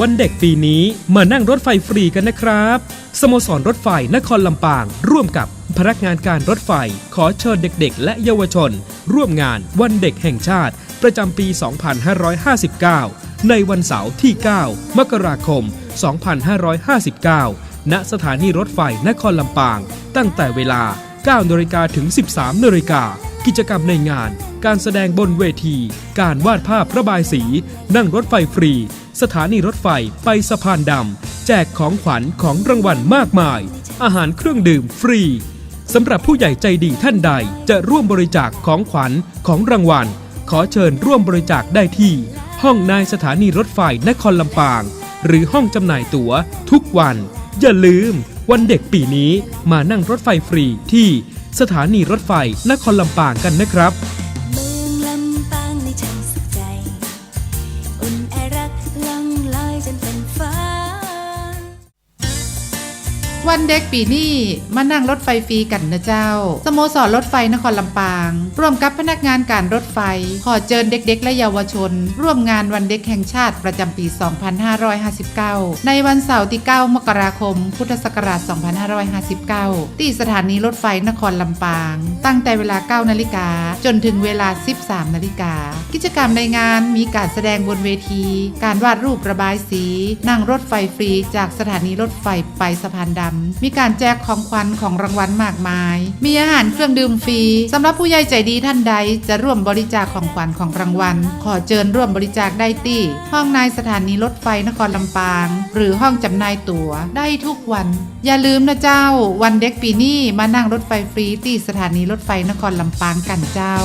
วันเด็กปีนี้มานั่งรถไฟฟรีกันนะครับ สโมสรรถไฟนครลำปาง ร่วมกับพนักงานการรถไฟ ขอเชิญเด็กๆ และเยาวชน ร่วมงานวันเด็กแห่งชาติ ประจำปี 2559 ในวันเสาร์ที่ 9 มกราคม 2559 ณ สถานีรถไฟนครลำปาง ตั้งแต่เวลา9นาฬิกาถึง 13นาฬิกากิจกรรมในงาน การแสดงบนเวที การวาดภาพระบายสี นั่งรถไฟฟรี สถานีรถไฟไปสะพานดำ แจกของขวัญของรางวัลมากมาย อาหารเครื่องดื่มฟรีสำหรับผู้ใหญ่ใจดีท่านใดจะร่วมบริจาคของขวัญของรางวัล ขอเชิญร่วมบริจาคได้ที่ ห้องนายสถานีรถไฟนครลำปาง หรือห้องจำหน่ายตั๋วทุกวัน อย่าลืม วันเด็กปีนี้มานั่งรถไฟฟรีที่สถานีรถไฟนครลำปางกันนะครับ อุ่นไอรักล่ วันเด็กปีนี้มานั่งรถไฟฟรีกันนะเจ้า สโมสรรถไฟนครลำปาง ร่วมกับพนักงานการรถไฟ ขอเชิญเด็กๆ และเยาวชน ร่วมงานวันเด็กแห่งชาติประจำปี 2559 ในวันเสาร์ที่ 9 มกราคม พุทธศักราช 2559 ที่สถานีรถไฟนครลำปาง ตั้งแต่เวลา 9 นาฬิกา จนถึงเวลา 13 นาฬิกา กิจกรรมในงานมีการแสดงบนเวที การวาดรูประบายสี นั่งรถไฟฟรีจากสถานีรถไฟไปสะพานดำมีการแจกของขวัญของรางวัลมากมาย มีอาหารเครื่องดื่มฟรีสำหรับผู้ใหญ่ใจดีท่านใดจะร่วมบริจาคของขวัญของรางวัล ขอเชิญร่วมบริจาคได้ที่ ห้องนายสถานีรถไฟนครลำปาง หรือห้องจำหน่ายตั๋วได้ทุกวัน อย่าลืมนะเจ้า วันเด็กปีนี้มานั่งรถไฟฟรีที่สถานีรถไฟนครลำปางกันเจ้า